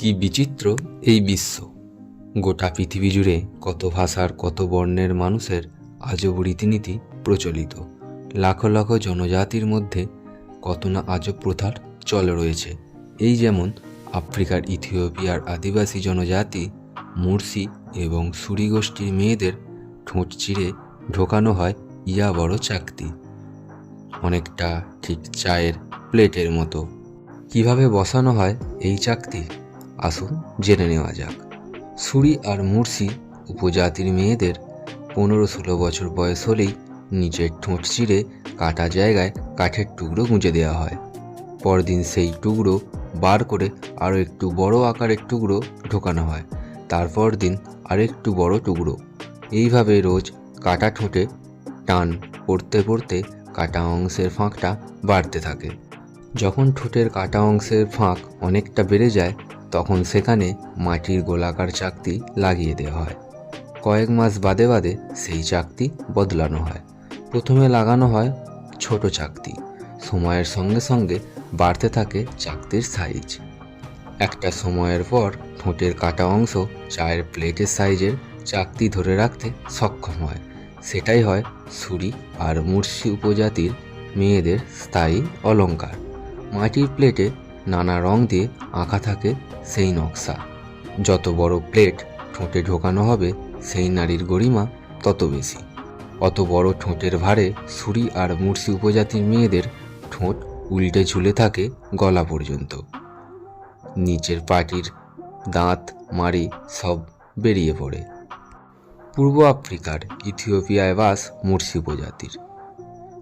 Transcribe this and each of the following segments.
কি বিচিত্র এই বিশ্ব। গোটা পৃথিবী জুড়ে কত ভাষার, কত বর্ণের মানুষের আজব রীতিনীতি প্রচলিত। লাখো লাখো জনজাতির মধ্যে কত না আজব প্রথার চল রয়েছে। এই যেমন আফ্রিকার ইথিওপিয়ার আদিবাসী জনজাতি মুরসি এবং সুরি গোষ্ঠীর মেয়েদের ঠোঁট চিরে ঢোকানো হয় ইয়া বড় চাকতি। অনেকটা ঠিক চায়ের প্লেটের মতো। কীভাবে বসানো হয় এই চাকতি? আসুন জেনে নেওয়া যাক। সুরি আর মুরসি উপজাতির মেয়েদের পনেরো ষোলো বছর বয়স হলেই নিজের ঠোঁট চিরে কাটা জায়গায় কাঠের টুকরো গুঁজে দেওয়া হয়। পরদিন সেই টুকরো বার করে আরও একটু বড় আকারের টুকরো ঢোকানো হয়। তারপর দিন আরেকটু বড় টুকরো। এইভাবে রোজ কাটা ঠোঁটে টান পড়তে পড়তে কাটা অংশের ফাঁকটা বাড়তে থাকে। যখন ঠোঁটের কাটা অংশের ফাঁক অনেকটা বেড়ে যায় তখন সেখানে মাটির গোলাকার চাকতি লাগিয়ে দেওয়া হয়। কয়েক মাস বাদে বাদে সেই চাকতি বদলানো হয়। প্রথমে লাগানো হয় ছোট চাকতি। সময়ের সঙ্গে সঙ্গে বাড়তে থাকে চাকতির সাইজ। একটা সময়ের পর ঠোঁটের কাটা অংশ চায়ের প্লেটের সাইজের চাকতি ধরে রাখতে সক্ষম হয়। সেটাই হয় ছুরি আর মুর্শি উপজাতির মেয়েদের স্থায়ী অলংকার মাটির প্লেটে নানা রং দিয়ে আঁকা থাকে সেই নকশা। যত বড় প্লেট ঠোঁটে ঢোকানো হবে সেই নারীর গরিমা তত বেশি। অত বড় ঠোঁটের ভারে ছুরি আর মুর্শি উপজাতির মেয়েদের ঠোঁট উল্টে ঝুলে থাকে গলা পর্যন্ত। নিচের পাটির দাঁত, মাড়ি সব বেরিয়ে পড়ে। পূর্ব আফ্রিকার ইথিওপিয়ায় বাস মুর্শি উপজাতির।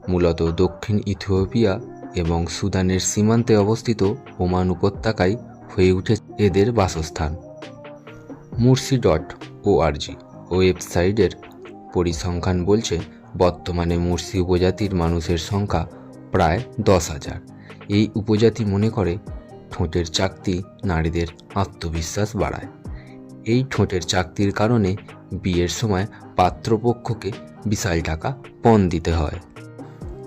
মূলত দক্ষিণ ইথিওপিয়া এবং সুদানের সীমান্তে অবস্থিত ওমান উপত্যকায় হয়ে উঠে এদের বাসস্থান। মুর্শি ডট ও ওআরজি ওয়েবসাইটের পরিসংখ্যান বলছে, বর্তমানে মুর্শি উপজাতির মানুষের সংখ্যা প্রায় দশ হাজার। এই উপজাতি মনে করে ঠোঁটের চাকতি নারীদের আত্মবিশ্বাস বাড়ায়। এই ঠোঁটের চাকতির কারণে বিয়ের সময় পাত্রপক্ষকে বিশাল টাকা পণ দিতে হয়।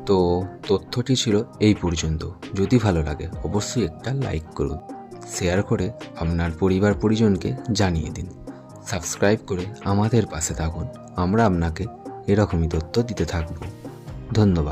তো তথ্যটি ছিল এই পর্যন্ত। যদি ভালো লাগে, অবশ্যই একটা লাইক করুন, শেয়ার করে আপনার পরিবার পরিজনকে জানিয়ে দিন। সাবস্ক্রাইব করে আমাদের পাশে থাকুন। আমরা আপনাকে এরকমই তথ্য দিতে থাকব। ধন্যবাদ।